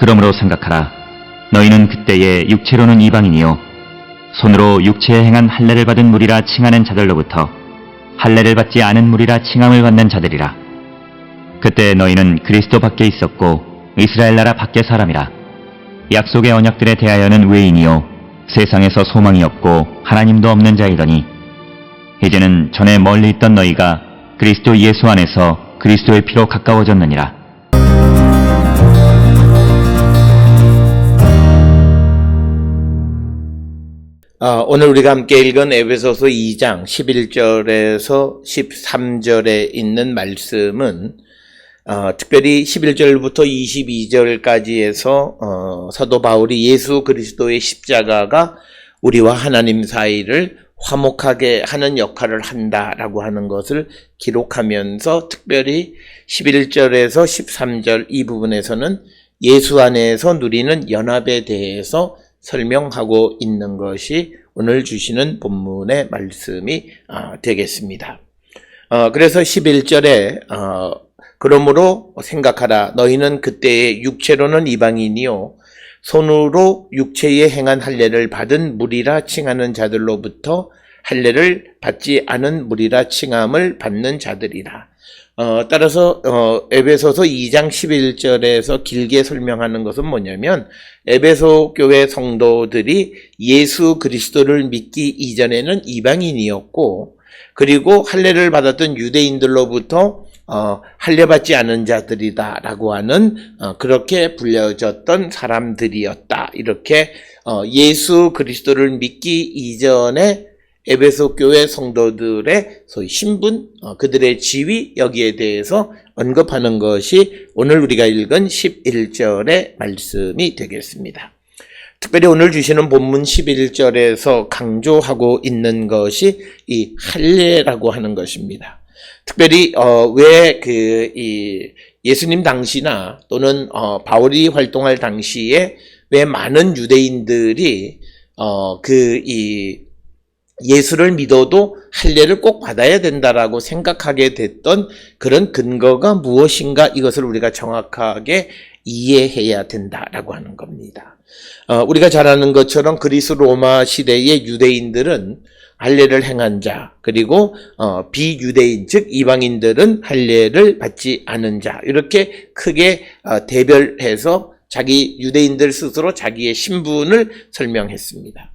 그러므로 생각하라. 너희는 그때에 육체로는 이방인이요. 손으로 육체에 행한 할례를 받은 무리라 칭하는 자들로부터 할례를 받지 않은 무리라 칭함을 받는 자들이라. 그때 너희는 그리스도 밖에 있었고 이스라엘 나라 밖의 사람이라. 약속의 언약들에 대하여는 외인이요. 세상에서 소망이 없고 하나님도 없는 자이더니 이제는 전에 멀리 있던 너희가 그리스도 예수 안에서 그리스도의 피로 가까워졌느니라. 오늘 우리가 함께 읽은 에베소서 2장 11절에서 13절에 있는 말씀은 어, 특별히 11절부터 22절까지에서 어, 사도 바울이 예수 그리스도의 십자가가 우리와 하나님 사이를 화목하게 하는 역할을 한다라고 하는 것을 기록하면서 특별히 11절에서 13절 이 부분에서는 예수 안에서 누리는 연합에 대해서 설명하고 있는 것이 오늘 주시는 본문의 말씀이 아, 되겠습니다. 어, 그래서 11절에 어, 그러므로 생각하라 너희는 그때의 육체로는 이방인이요 손으로 육체에 행한 할례를 받은 무리라 칭하는 자들로부터 할례를 받지 않은 무리라 칭함을 받는 자들이라. 어, 따라서 어, 에베소서 2장 11절에서 길게 설명하는 것은 뭐냐면 에베소 교회 성도들이 예수 그리스도를 믿기 이전에는 이방인이었고 그리고 할례를 받았던 유대인들로부터 어, 할례 받지 않은 자들이다라고 하는 어, 그렇게 불려졌던 사람들이었다. 이렇게 어, 예수 그리스도를 믿기 이전에 에베소 교회 성도들의 소위 신분, 어, 그들의 지위 여기에 대해서 언급하는 것이 오늘 우리가 읽은 11절의 말씀이 되겠습니다. 특별히 오늘 주시는 본문 11절에서 강조하고 있는 것이 이 할례라고 하는 것입니다. 특별히 어, 왜그 이 예수님 당시나 또는 어, 바울이 활동할 당시에 왜 많은 유대인들이 어, 그이 예수를 믿어도 할례를 꼭 받아야 된다라고 생각하게 됐던 그런 근거가 무엇인가 이것을 우리가 정확하게 이해해야 된다라고 하는 겁니다. 어, 우리가 잘 아는 것처럼 그리스 로마 시대의 유대인들은 할례를 행한 자 그리고 어, 비유대인 즉 이방인들은 할례를 받지 않은 자 이렇게 크게 어, 대별해서 자기 유대인들 스스로 자기의 신분을 설명했습니다.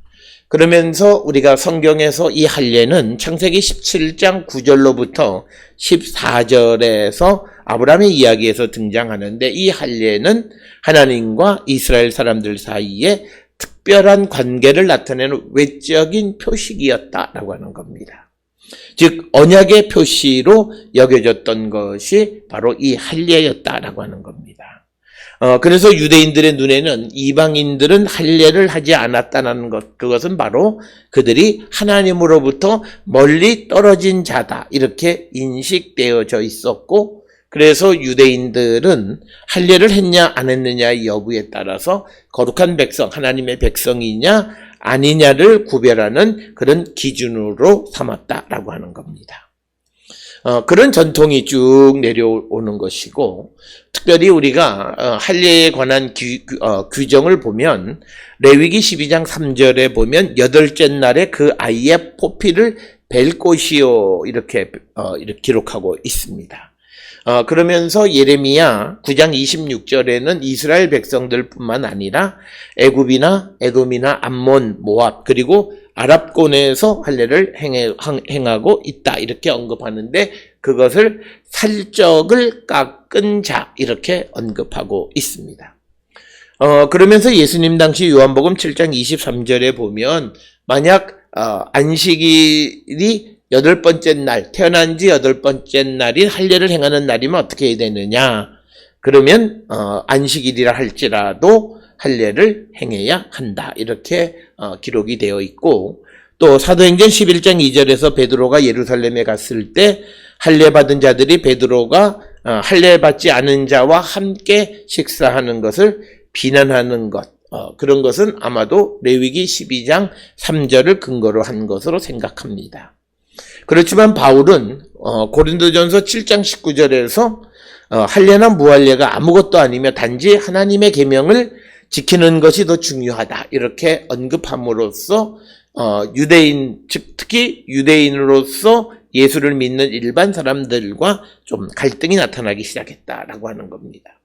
그러면서 우리가 성경에서 이 할례는 창세기 17장 9절로부터 14절에서 아브라함의 이야기에서 등장하는데 이 할례는 하나님과 이스라엘 사람들 사이에 특별한 관계를 나타내는 외적인 표식이었다라고 하는 겁니다. 즉 언약의 표시로 여겨졌던 것이 바로 이 할례였다라고 하는 겁니다. 어, 그래서 유대인들의 눈에는 이방인들은 할례를 하지 않았다는 것, 그것은 바로 그들이 하나님으로부터 멀리 떨어진 자다. 이렇게 인식되어져 있었고, 그래서 유대인들은 할례를 했냐, 안 했느냐의 여부에 따라서 거룩한 백성, 하나님의 백성이냐, 아니냐를 구별하는 그런 기준으로 삼았다라고 하는 겁니다. 어, 그런 전통이 쭉 내려오는 것이고, 특별히 우리가 어, 할례에 관한 규, 규- 어, 규정을 보면 레위기 12장 3절에 보면 여덟째 날에 그 아이의 포피를 벨 곳이요 이렇게 어, 이렇게 기록하고 있습니다. 어, 그러면서 예레미야 9장 26절에는 이스라엘 백성들뿐만 아니라 애굽이나 에돔이나 암몬, 모압 그리고 아랍권에서 할례를 행하고 있다 이렇게 언급하는데 그것을 살적을 깎은 자 이렇게 언급하고 있습니다. 어, 그러면서 예수님 당시 요한복음 7장 23절에 보면 만약 어, 안식일이 여덟 번째 날 태어난 지 여덟 번째 날인 할례를 행하는 날이면 어떻게 해야 되느냐? 그러면 어, 안식일이라 할지라도 할례를 행해야 한다. 이렇게 어, 기록이 되어 있고 또 사도행전 11장 2절에서 베드로가 예루살렘에 갔을 때 할례 받은 자들이 베드로가 어, 할례 받지 않은 자와 함께 식사하는 것을 비난하는 것 어, 그런 것은 아마도 레위기 12장 3절을 근거로 한 것으로 생각합니다. 그렇지만 바울은 어, 고린도전서 7장 19절에서 어, 할례나 무할례가 아무것도 아니며 단지 하나님의 계명을 지키는 것이 더 중요하다 이렇게 언급함으로써 어, 유대인 즉 특히 유대인으로서 예수를 믿는 일반 사람들과 좀 갈등이 나타나기 시작했다라고 하는 겁니다.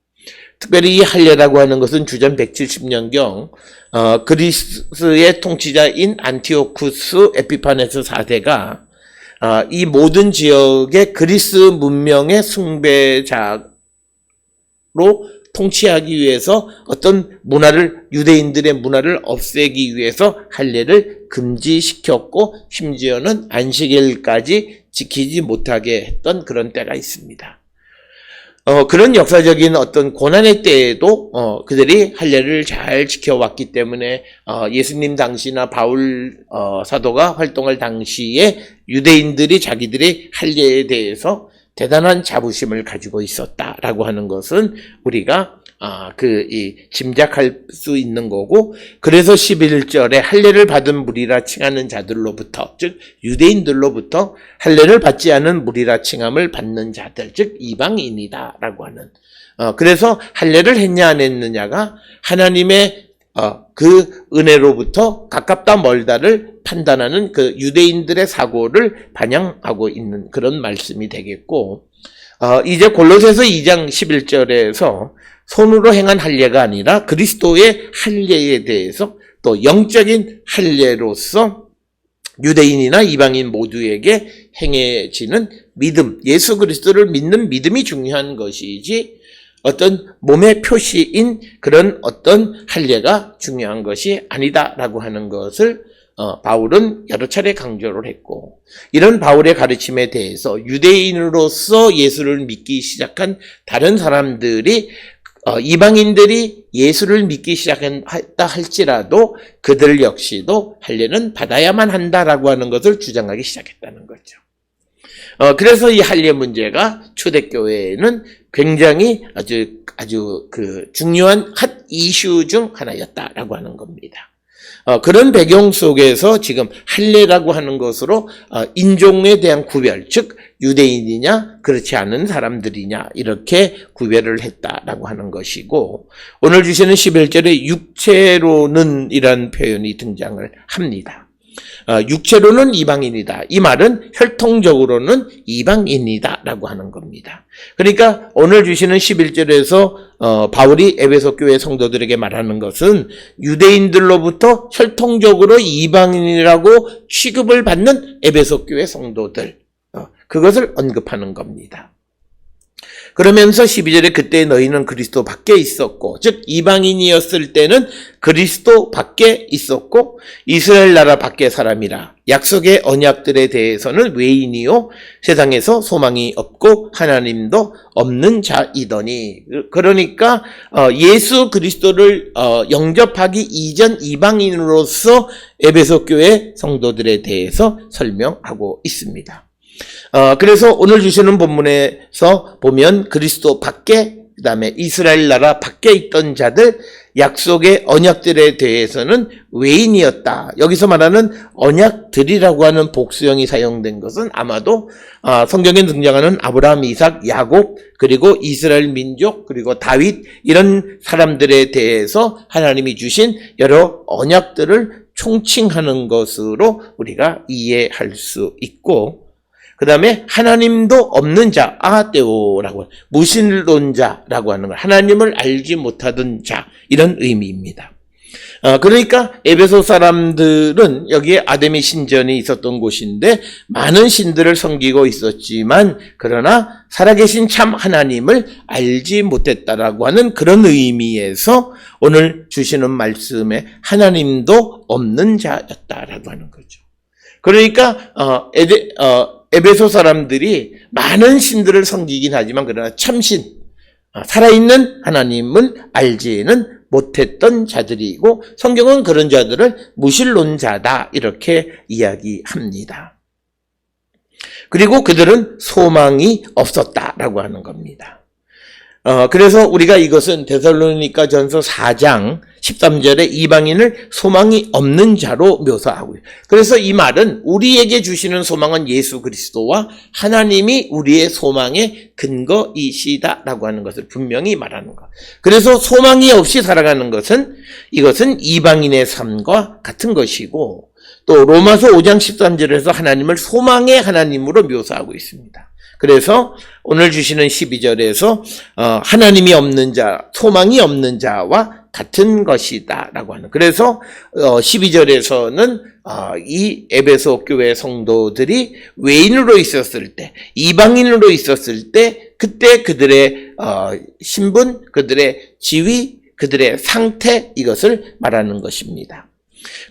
특별히 이 할례라고 하는 것은 주전 170년경 어, 그리스의 통치자인 안티오쿠스 에피파네스 4세가 어, 이 모든 지역의 그리스 문명의 숭배자로 통치하기 위해서 어떤 문화를 유대인들의 문화를 없애기 위해서 할례를 금지시켰고 심지어는 안식일까지 지키지 못하게 했던 그런 때가 있습니다. 어, 그런 역사적인 어떤 고난의 때에도 어, 그들이 할례를 잘 지켜왔기 때문에 어, 예수님 당시나 바울 어, 사도가 활동할 당시에 유대인들이 자기들의 할례에 대해서 대단한 자부심을 가지고 있었다라고 하는 것은 우리가 아, 그, 이, 짐작할 수 있는 거고, 그래서 11절에 할례를 받은 무리라 칭하는 자들로부터, 즉, 유대인들로부터 할례를 받지 않은 무리라 칭함을 받는 자들, 즉, 이방인이다. 라고 하는. 어, 그래서 할례를 했냐, 안 했느냐가 하나님의 어, 그 은혜로부터 가깝다 멀다를 판단하는 그 유대인들의 사고를 반영하고 있는 그런 말씀이 되겠고, 어, 이제 골로새서 2장 11절에서 손으로 행한 할례가 아니라 그리스도의 할례에 대해서 또 영적인 할례로서 유대인이나 이방인 모두에게 행해지는 믿음, 예수 그리스도를 믿는 믿음이 중요한 것이지 어떤 몸의 표시인 그런 어떤 할례가 중요한 것이 아니다라고 하는 것을 어, 바울은 여러 차례 강조를 했고 이런 바울의 가르침에 대해서 유대인으로서 예수를 믿기 시작한 다른 사람들이 어, 이방인들이 예수를 믿기 시작했다 할지라도 그들 역시도 할례는 받아야만 한다라고 하는 것을 주장하기 시작했다는 거죠. 어, 그래서 이 할례 문제가 초대교회에는 굉장히 아주 아주 그 중요한 핫 이슈 중 하나였다라고 하는 겁니다. 어, 그런 배경 속에서 지금 할례라고 하는 것으로 어, 인종에 대한 구별, 즉 유대인이냐 그렇지 않은 사람들이냐 이렇게 구별을 했다라고 하는 것이고 오늘 주시는 11절에 육체로는 이란 표현이 등장을 합니다. 어, 육체로는 이방인이다. 이 말은 혈통적으로는 이방인이다라고 하는 겁니다. 그러니까 오늘 주시는 11절에서 어, 바울이 에베소 교회 성도들에게 말하는 것은 유대인들로부터 혈통적으로 이방인이라고 취급을 받는 에베소 교회 성도들 어, 그것을 언급하는 겁니다. 그러면서 12절에 그때 너희는 그리스도 밖에 있었고, 즉, 이방인이었을 때는 그리스도 밖에 있었고, 이스라엘 나라 밖에 사람이라. 약속의 언약들에 대해서는 외인이요, 세상에서 소망이 없고, 하나님도 없는 자이더니. 그러니까, 어, 예수 그리스도를 어, 영접하기 이전 이방인으로서 에베소 교회 성도들에 대해서 설명하고 있습니다. 어, 그래서 오늘 주시는 본문에서 보면 그리스도 밖에 그 다음에 이스라엘 나라 밖에 있던 자들 약속의 언약들에 대해서는 외인이었다. 여기서 말하는 언약들이라고 하는 복수형이 사용된 것은 아마도 아, 성경에 등장하는 아브라함, 이삭, 야곱 그리고 이스라엘 민족 그리고 다윗 이런 사람들에 대해서 하나님이 주신 여러 언약들을 총칭하는 것으로 우리가 이해할 수 있고 그 다음에 하나님도 없는 자, 아테오라고 무신론자라고 하는 걸 하나님을 알지 못하던 자 이런 의미입니다. 어, 그러니까 에베소 사람들은 여기에 아데미 신전이 있었던 곳인데 많은 신들을 섬기고 있었지만 그러나 살아계신 참 하나님을 알지 못했다라고 하는 그런 의미에서 오늘 주시는 말씀에 하나님도 없는 자였다라고 하는 거죠. 그러니까 어, 에데, 어, 에베소 사람들이 많은 신들을 섬기긴 하지만 그러나 참신, 아, 살아있는 하나님을 알지는 못했던 자들이고 성경은 그런 자들을 무신론자다 이렇게 이야기합니다. 그리고 그들은 소망이 없었다라고 하는 겁니다. 어, 그래서 우리가 이것은 데살로니가 전서 4장 13절에 이방인을 소망이 없는 자로 묘사하고 있어요. 그래서 이 말은 우리에게 주시는 소망은 예수 그리스도와 하나님이 우리의 소망의 근거이시다라고 하는 것을 분명히 말하는 것. 그래서 소망이 없이 살아가는 것은 이것은 이방인의 삶과 같은 것이고 또 로마서 5장 13절에서 하나님을 소망의 하나님으로 묘사하고 있습니다. 그래서 오늘 주시는 12절에서 어, 하나님이 없는 자, 소망이 없는 자와 같은 것이다 라고 하는. 그래서 12절에서는 어, 이 에베소 교회 성도들이 외인으로 있었을 때, 이방인으로 있었을 때, 그때 그들의 어, 신분, 그들의 지위, 그들의 상태 이것을 말하는 것입니다.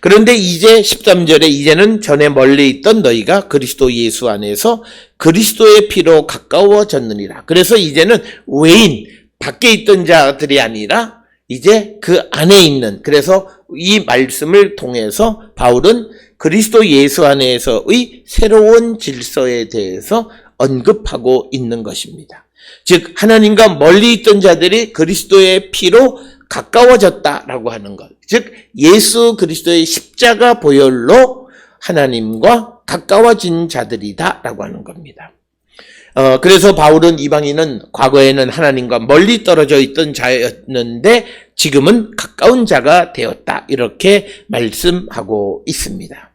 그런데 이제 13절에 이제는 전에 멀리 있던 너희가 그리스도 예수 안에서 그리스도의 피로 가까워졌느니라. 그래서 이제는 외인, 밖에 있던 자들이 아니라 이제 그 안에 있는, 그래서 이 말씀을 통해서 바울은 그리스도 예수 안에서의 새로운 질서에 대해서 언급하고 있는 것입니다. 즉, 하나님과 멀리 있던 자들이 그리스도의 피로 가까워졌다라고 하는 것. 즉, 예수 그리스도의 십자가 보혈로 하나님과 가까워진 자들이다라고 하는 겁니다. 어, 그래서 바울은 이방인은 과거에는 하나님과 멀리 떨어져 있던 자였는데 지금은 가까운 자가 되었다. 이렇게 말씀하고 있습니다.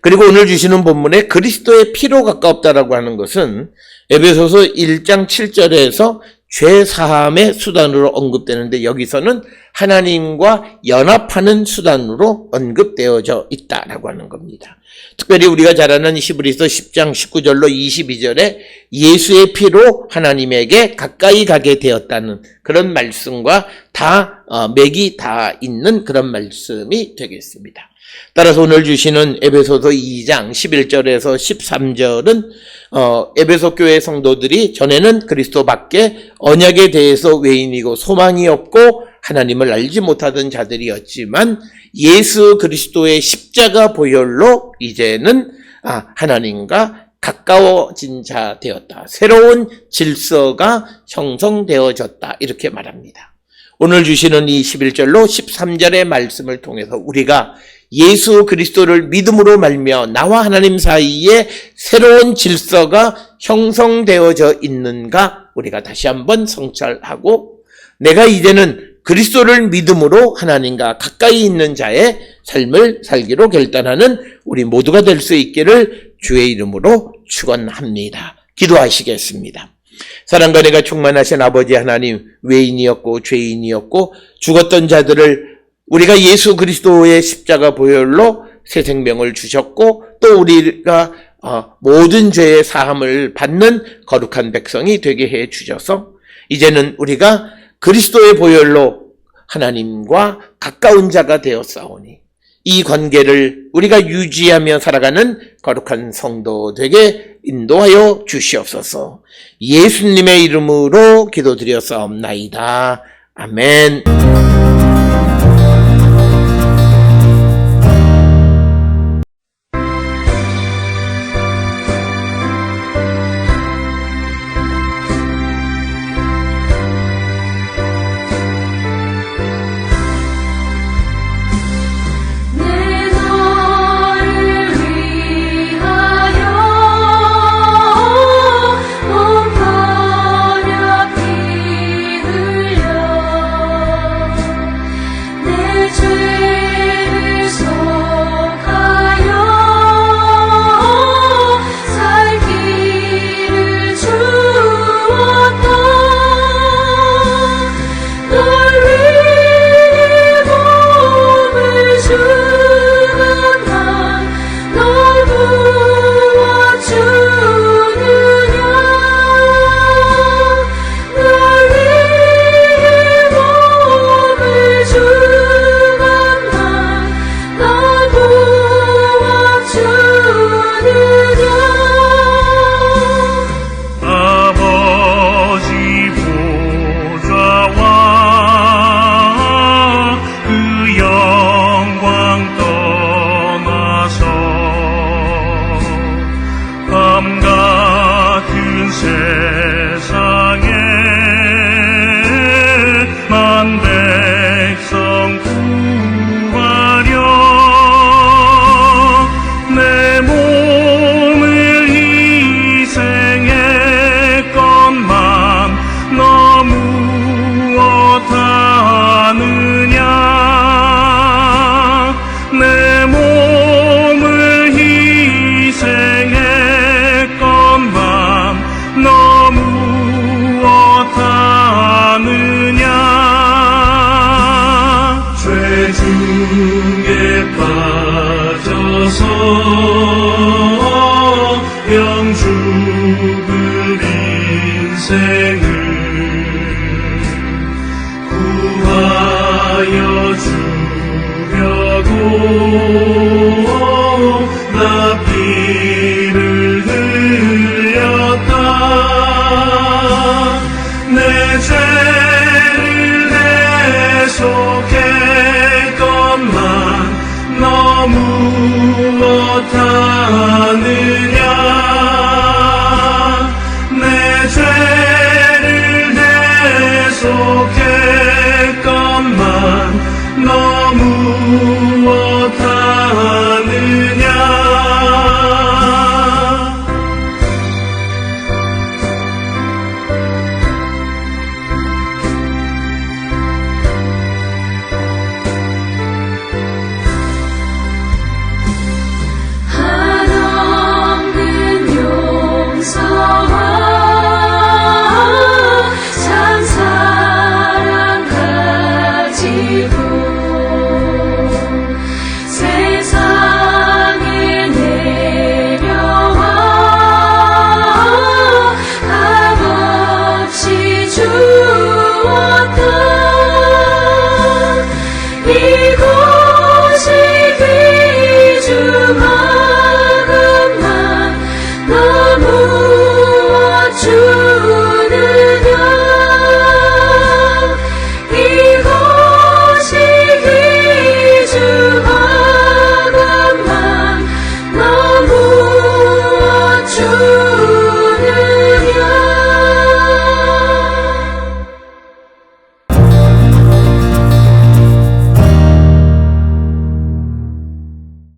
그리고 오늘 주시는 본문에 그리스도의 피로 가까웠다라고 하는 것은 에베소서 1장 7절에서 죄 사함의 수단으로 언급되는데 여기서는 하나님과 연합하는 수단으로 언급되어져 있다라고 하는 겁니다. 특별히 우리가 잘 아는 히브리서 10장 19절로 22절에 예수의 피로 하나님에게 가까이 가게 되었다는 그런 말씀과 다 어, 맥이 다 있는 그런 말씀이 되겠습니다. 따라서 오늘 주시는 에베소서 2장 11절에서 13절은 어, 에베소 교회 성도들이 전에는 그리스도밖에 언약에 대해서 외인이고 소망이 없고 하나님을 알지 못하던 자들이었지만 예수 그리스도의 십자가 보혈로 이제는 아, 하나님과 가까워진 자 되었다. 새로운 질서가 형성되어졌다. 이렇게 말합니다. 오늘 주시는 이 11절로 13절의 말씀을 통해서 우리가 예수 그리스도를 믿음으로 말며 나와 하나님 사이에 새로운 질서가 형성되어져 있는가 우리가 다시 한번 성찰하고 내가 이제는 그리스도를 믿음으로 하나님과 가까이 있는 자의 삶을 살기로 결단하는 우리 모두가 될 수 있기를 주의 이름으로 축원합니다. 기도하시겠습니다. 사랑과 내가 충만하신 아버지 하나님 외인이었고 죄인이었고 죽었던 자들을 우리가 예수 그리스도의 십자가 보혈로 새 생명을 주셨고 또 우리가 어, 모든 죄의 사함을 받는 거룩한 백성이 되게 해 주셔서 이제는 우리가 그리스도의 보혈로 하나님과 가까운 자가 되었사오니 이 관계를 우리가 유지하며 살아가는 거룩한 성도 되게 인도하여 주시옵소서. 예수님의 이름으로 기도드렸사옵나이다. 아멘. 주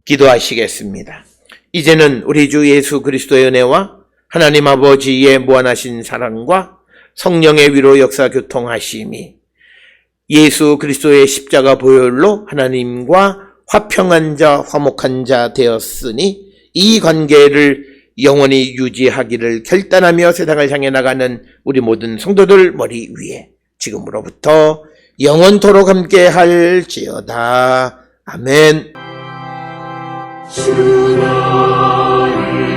기도하시겠습니다. 이제는 우리 주 예수 그리스도의 은혜와 하나님 아버지의 무한하신 사랑과 성령의 위로 역사 교통하심이 예수 그리스도의 십자가 보혈로 하나님과 화평한 자, 화목한 자 되었으니 이 관계를 영원히 유지하기를 결단하며 세상을 향해 나가는 우리 모든 성도들 머리 위에 지금으로부터 영원토록 함께 할지어다. 아멘.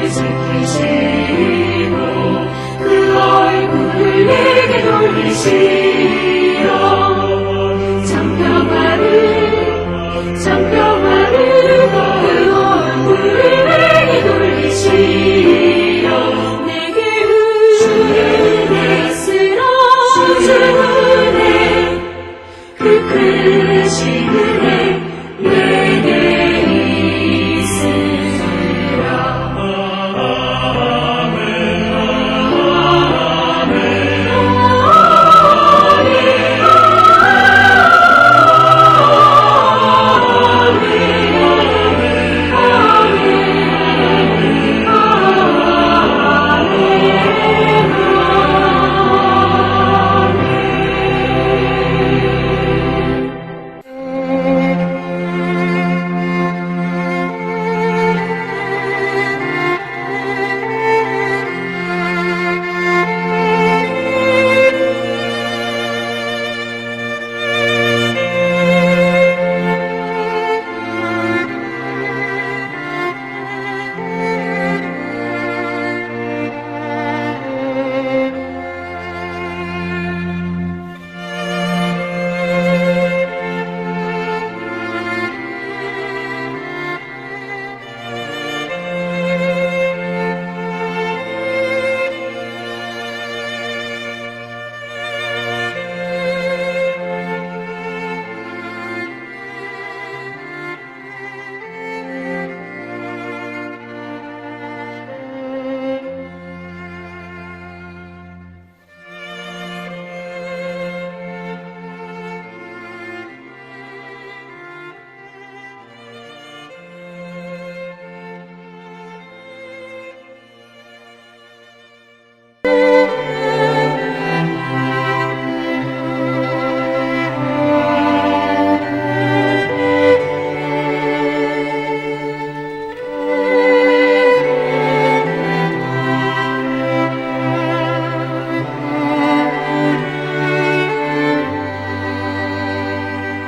지키시고 그 얼굴을 내게 돌리시고